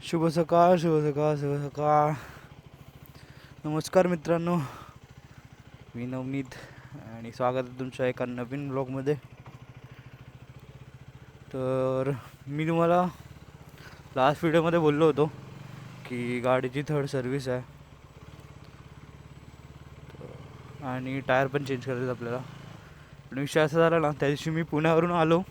शुभ सकाळ शुभ सकाळ शुभ सकाळ. नमस्कार मित्रांनो. मी नवनीत आणि स्वागत आहे तुमच्या एका नवीन ब्लॉगमध्ये तर मी तुम्हाला लास्ट व्हिडिओमध्ये बोललो होतो की गाडीची थर्ड सर्विस आहे. आणि टायर पण चेंज करायचं आपल्याला. पण विषय असा झाला ना त्या दिवशी मी पुण्यावरून आलो.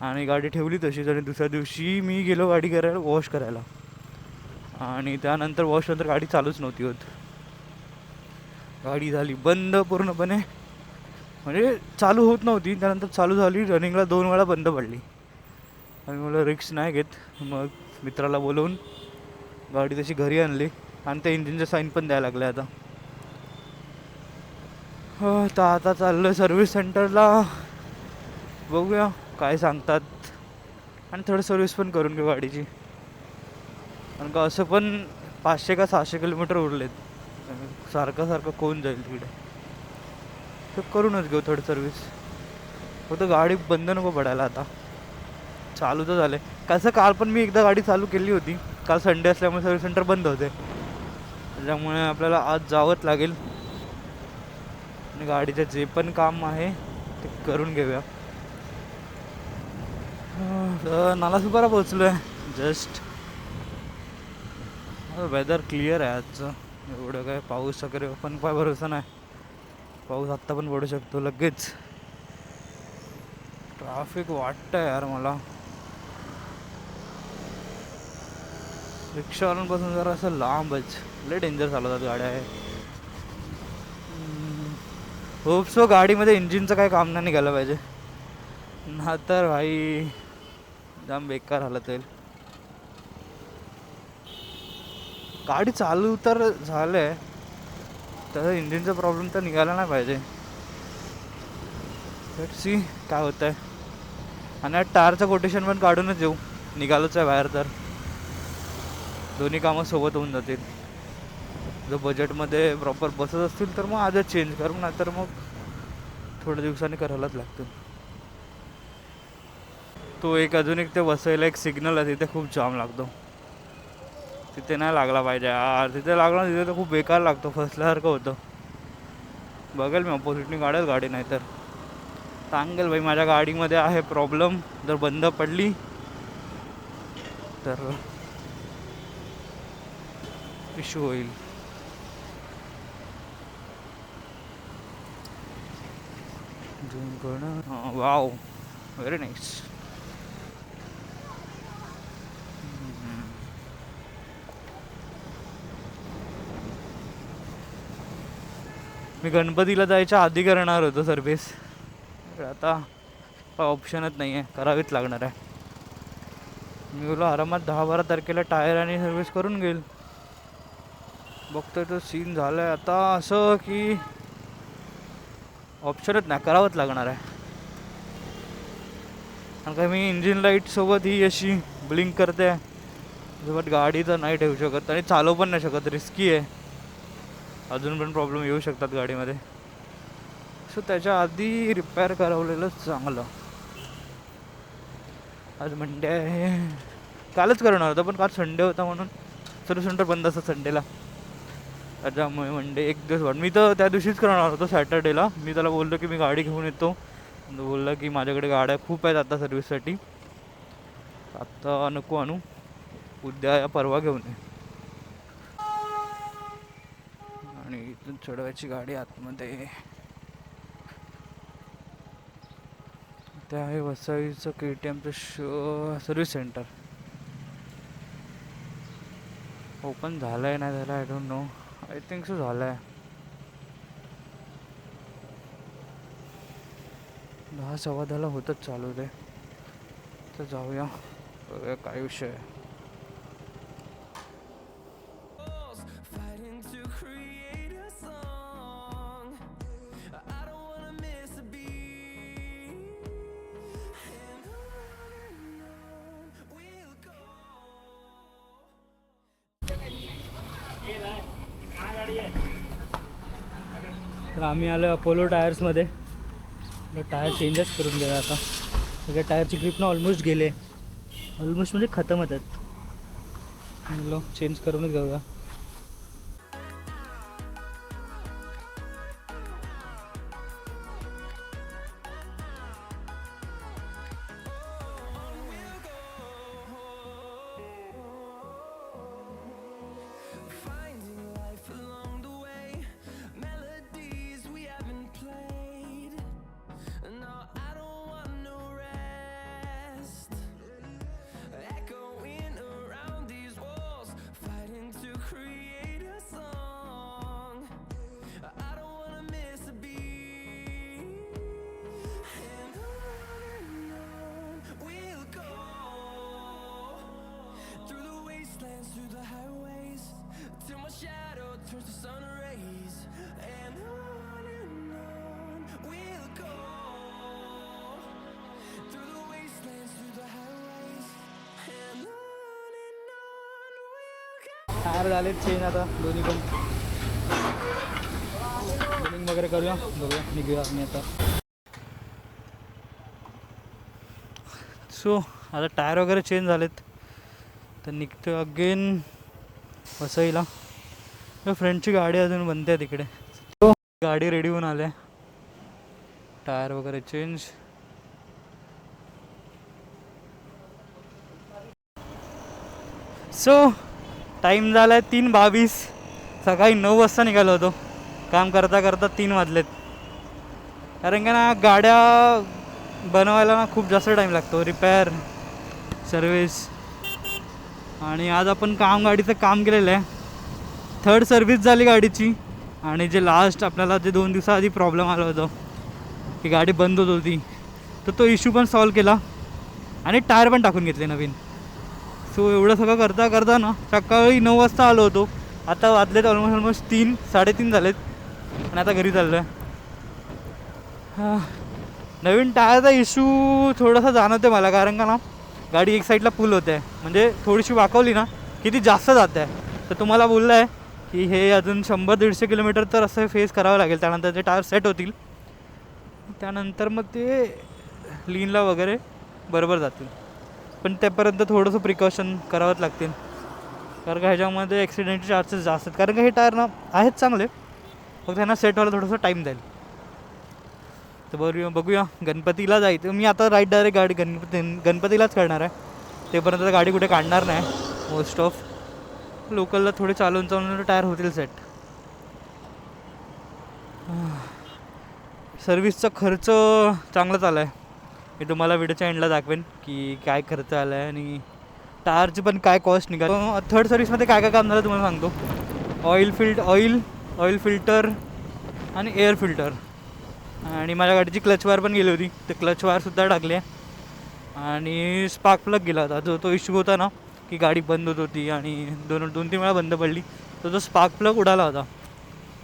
आणि गाडी ठेवली तशीच आणि दुसऱ्या दिवशी मी गेलो गाडी करायला वॉश करायला. आणि त्यानंतर वॉशनंतर गाडी चालूच नव्हती होत. गाडी झाली बंद पूर्णपणे. म्हणजे चालू होत नव्हती त्यानंतर चालू झाली रनिंगला दोन वेळा बंद पडली. आणि मला रिक्स नाही घेत मग मित्राला बोलवून गाडी तशी घरी आणली आणि त्या इंजिनचं साईन पण द्यायला लागलं आता. हो तर आता चाललं सर्व्हिस सेंटरला बघूया. काय सांगतात? आणि थोडं सर्विस पण करून घेऊ गाडीची. कारण का असं पण पाचशे का सहाशे किलोमीटर उरलेत. सारखं सारखं कोण जाईल तिकडे? तर करूनच घेऊ थोडी सर्विस फक्त गाडी बंद नको पडायला आता. चालू तर झाले कसं काल पण मी एकदा गाडी चालू केली होती. काल संडे असल्यामुळे सर्व्हिस सेंटर बंद होते. त्याच्यामुळे आपल्याला आज जावंच लागेल. आणि गाडीचं जे पण काम आहे ते करून घेऊया. तर नालासोपारा पोहोचलो आहे जस्ट वेदर क्लिअर आहे आजचं. एवढं काय पाऊस वगैरे पण काय भरोसा नाही. पाऊस आत्ता पण पडू शकतो लगेच. ट्राफिक वाटतं यार मला. रिक्षावाल्यांपासून जरा असं लांबच. लय डेंजर चालवतात गाड्या. आहे होप सो गाडीमध्ये इंजिनचं काही काम नाही निघालं पाहिजे. ना तर भाई जाम बेकार हालत होईल गाडी चालू तर झालंय तर इंजिनचा प्रॉब्लेम तर निघाला नाही पाहिजे. सी काय होत आहे आणि टायरचं कोटेशन पण काढूनच येऊ निघालोच आहे बाहेर तर. दोन्ही कामं सोबत होऊन जातील. जर बजेटमध्ये प्रॉपर बसत असतील तर मग आजच चेंज करू नाही तर मग थोड्या दिवसांनी करायलाच लागतं तो एक अजून एक ते बसायला एक सिग्नल आहे तिथे खूप जाम लागतो. तिथे नाही लागला पाहिजे यार. तिथे लागला ना तिथे तर खूप बेकार लागतो. फसल्यासारखं होतं. बघेल मी अपोजिटनी काढेल गाडी नाही तर. सांगेल भाई माझ्या गाडीमध्ये आहे प्रॉब्लेम जर बंद पडली तर इश्यू होईल. वाव व्हेरी नाईस मी गणपतीला जायच्या आधी करणार होतो सर्विस आता ऑप्शनच नाही आहे करावीच लागणार आहे. मी बोलो आरामात दहा बारा तारखेला टायर आणि सर्व्हिस करून घेईल. बघतोय तो सीन झालं आहे आता असं की ऑप्शनच नाही करावंच लागणार आहे. कारण का मी इंजिन लाईटसोबत ही अशी ब्लिंक करते. सोबत गाडी तर नाही ठेवू शकत आणि चालवू पण नाही शकत रिस्की आहे. अजून पण प्रॉब्लेम येऊ शकतात गाडीमध्ये. सो त्याच्या आधी रिपेअर करवलेलं चांगलं. आज मंडे आहे. कालच करणार होतं पण काल संडे होता म्हणून सर्व सेंटर बंद असतं संडेला त्याच्यामुळे मंडे एक दिवस वाट मी तर त्या दिवशीच करणार होतो सॅटर्डेला मी त्याला बोललो की मी गाडी घेऊन येतो. बोललं बोलला की माझ्याकडे गाड्या खूप आहेत आता सर्व्हिससाठी आत्ता नको आणू. उद्या या परवा घेऊन ये. आणि इथून चढवायची गाडी आतमध्ये. ते आहे वसईचं के टी एमचं शो सर्व्हिस सेंटर ओपन झालं आहे नाही झालं I don't know I think so झालं आहे दहा सव्वा दहाला होतच चालू ते. तर जाऊया. काय विषय आहे. तर आम्ही आलो अपोलो टायर्समध्ये टायर चेंजच करून गेला आता. सगळ्या टायरची ग्रीप ना ऑलमोस्ट गेले. ऑलमोस्ट म्हणजे खतम होतात. चेंज करूनच जाऊया टायर झाले चेंज आता दोन्ही पण. बिलिंग वगैरे करूया बघूया निघूया मी आता. सो आता टायर वगैरे चेंज झालेत. तर निघतो अगेन वसईला. फ्रेंडची गाडी अजून बनते तिकडे. सो गाडी रेडी होऊन आल्या टायर वगैरे चेंज सो टाईम झाला आहे तीन बावीस. सकाळी नऊ वाजता निघालो होतो. काम करता करता तीन वाजलेत. कारण का ना गाड्या बनवायला ना खूप जास्त टाईम लागतो. रिपेअर सर्विस आणि आज आपण काम गाडीचं काम केलेलं आहे. थर्ड सर्विस झाली गाडीची. आणि जे लास्ट आपल्याला जे दोन दिवसाआधी प्रॉब्लेम आला होता की गाडी बंद होत होती तर तो इश्यू पण सॉल्व केला. आणि टायर पण टाकून घेतले नवीन. सो एवढं सगळं करता करता ना सकाळी नऊ वाजता आलो होतो. आता वाजलेत ऑलमोस्ट ऑलमोस्ट तीन साडेतीन झालेत. आणि आता घरी चाललो आहे नवीन टायरचा इश्यू थोडासा जाणवते मला कारण का ना गाडी एक साईडला पुल होते. आहे म्हणजे थोडीशी वाकवली ना की ती जास्त जात. आहे तर तुम्हाला बोललं आहे की हे अजून शंभर दीडशे किलोमीटर तर असं फेस करावं लागेल. त्यानंतर ते टायर सेट होतील. त्यानंतर मग ते लीनला वगैरे बरोबर जातील. पण त्यापर्यंत थोडंसं प्रिकॉशन करावंच लागतील. कारण का ह्याच्यामध्ये ॲक्सिडेंटचे चार्जेस जास्त आहेत. कारण का हे टायर ना आहेत चांगले. फक्त त्यांना सेट व्हायला थोडंसं टाईम जाईल. तर बघूया बघूया. गणपतीला जायचं मी आता राईट डायरेक्ट गाडी गणपती गणपतीलाच करणार आहे. तेपर्यंत गाडी कुठे काढणार नाही मोस्ट ऑफ लोकलला थोडे चालवून चालवून टायर होतील सेट सर्विसचा खर्च चांगलाच आला आहे मी तुम्हाला व्हिडिओच्या एंडला दाखवेन की काय खर्च आला आहे आणि टायरची पण काय कॉस्ट निघाल. थर्ड सर्विसमध्ये काय काय काम झालं तुम्हाला सांगतो. Oil filter oil oil filter आणि एअर फिल्टर आणि माझ्या गाडीची क्लच वायर पण गेली होती. ते क्लच वायरसुद्धा टाकली आहे. आणि स्पार्क प्लग गेला होता. जो तो इश्यू होता ना की गाडी बंद होत होती आणि दोन दोन तीन वेळा बंद पडली. तर तो स्पार्क प्लग उडाला होता.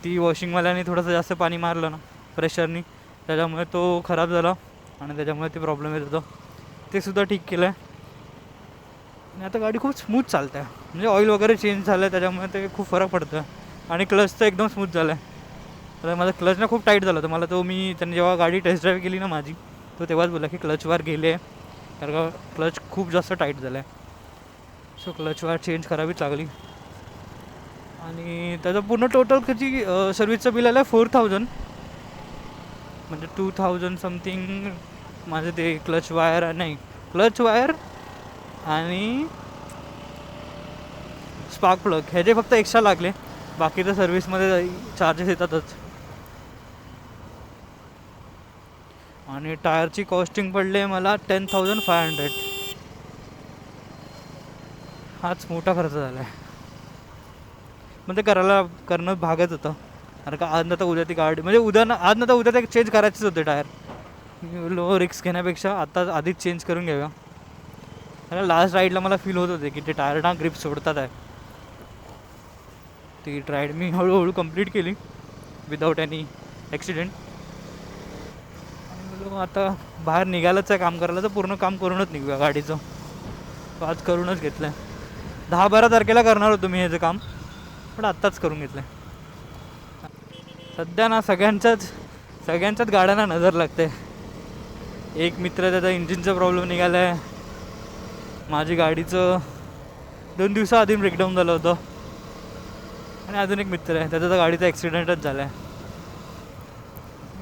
ती वॉशिंगवाल्याने थोडंसं जास्त पाणी मारलं ना प्रेशरनी त्याच्यामुळे तो खराब झाला. आणि त्याच्यामुळे ते प्रॉब्लेम येत होतो. ते सुद्धा ठीक केलं आहे आणि आता गाडी खूप स्मूथ चालते आहे म्हणजे ऑइल वगैरे चेंज झालं आहे त्याच्यामुळे ते खूप फरक पडतो आहे आणि क्लच तर एकदम स्मूथ झालं आहे तर माझा क्लच ना खूप टाईट झाला होता. मला तो मी त्यांनी जेव्हा गाडी टेस्ट ड्राईव्ह केली ना माझी तो तेव्हाच बोला की क्लच गेले गेले. कारण का क्लच खूप जास्त टाईट झालं आहे सो क्लच चेंज करावीच लागली. आणि त्याचं पूर्ण टोटल कधी सर्विसचं बिल आलं आहे फोर थाउजंड म्हणजे टू थाउजंड समथिंग माझं ते क्लच वायर नाही क्लच वायर आणि स्पार्क प्लग. ह्याचे फक्त एक्स्ट्रा लागले. बाकी तर सर्विसमध्ये चार्जेस येतातच. आणि टायरची कॉस्टिंग पडले मला टेन थाउजंड फाय हंड्रेड हाच मोठा खर्च झाला आहे मग ते करायला करणं भागच होतं. अरे का आज ना तर उद्या ती गाडी म्हणजे उद्या ना आज ना तर उद्या ते चेंज करायचेच होते टायर. लो रिक्स घेण्यापेक्षा आता आधीच चेंज करून घेऊया. कारण लास्ट राईडला मला फील होत होते की ते टायर ना ग्रिप सोडतात आहे. ती राईड मी हळूहळू कंप्लीट केली विदाऊट एनी ॲक्सिडेंट आता बाहेर निघायलाच आहे काम करायला तर पूर्ण काम करूनच निघूया गाडीचं. तो आज करूनच घेतलं आहे दहा बारा तारखेला करणार होतो मी ह्याचं काम पण आत्ताच करून घेतलं आहे सध्या ना सगळ्यांच्याच सगळ्यांच्याच गाड्यांना नजर लागते. एक मित्र त्याचा इंजिनचा प्रॉब्लेम निघाला आहे माझी गाडीचं दोन दिवसाआधी ब्रेकडाऊन झालं होतं. आणि अजून एक मित्र आहे त्याचा तर गाडीचा ॲक्सिडेंटच झाला आहे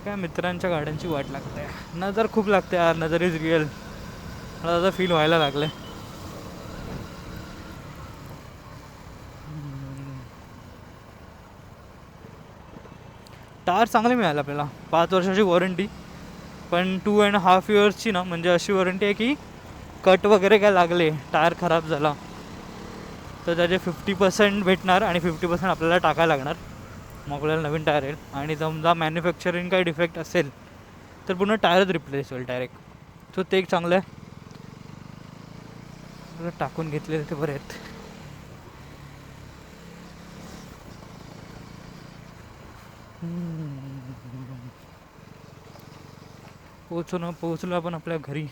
काय मित्रांच्या गाड्यांची वाट लागते. नजर खूप लागते यार नजर इज रिअल मला त्याचा फील व्हायला लागलं आहे टायर चांगले मिळाले आपल्याला. पाच वर्षाची वॉरंटी पण टू अँड हाफ इयर्सची ना म्हणजे अशी वॉरंटी आहे की कट वगैरे काय लागले टायर खराब झाला तर त्याचे फिफ्टी पर्सेंट भेटणार आणि फिफ्टी पर्सेंट आपल्याला टाकायला लागणार. मग आपल्याला नवीन टायर येईल. आणि समजा मॅन्युफॅक्चरिंग काही डिफेक्ट असेल तर पूर्ण टायरच रिप्लेस होईल डायरेक्ट सो ते एक चांगलं आहे. टाकून घेतलेले ते बरे आहेत. पोचलो ना पोचलो आपण आपल्या घरी.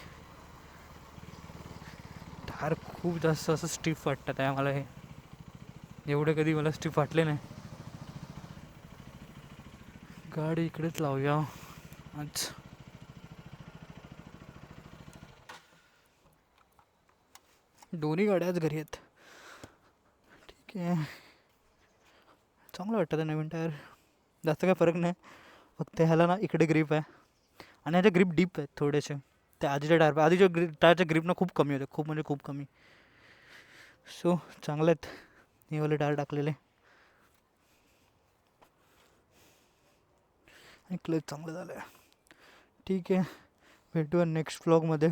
टायर खूप जास्त असं स्टिफ वाटतात आहे मला हे. एवढे कधी मला स्टिफ वाटले नाही. गाडी इकडेच लावूया. आज. दोन्ही गाड्या घरी आहेत. ठीक आहे. चांगलं वाटतं ते नवीन टायर. जास्त काय फरक नाही. फक्त ह्याला ना इकडे ग्रीप आहे. आणि ह्याच्या ग्रीप डीप आहेत थोडेसे त्या आधीच्या टायर आधीच्या ग्रीप टायरच्या ग्रीपनं खूप कमी होते खूप म्हणजे खूप कमी सो चांगले आहेत हे वाले टायर टाकलेले आणि क्लच चांगलं झालं आहे ठीक आहे भेटूया नेक्स्ट व्लॉगमध्ये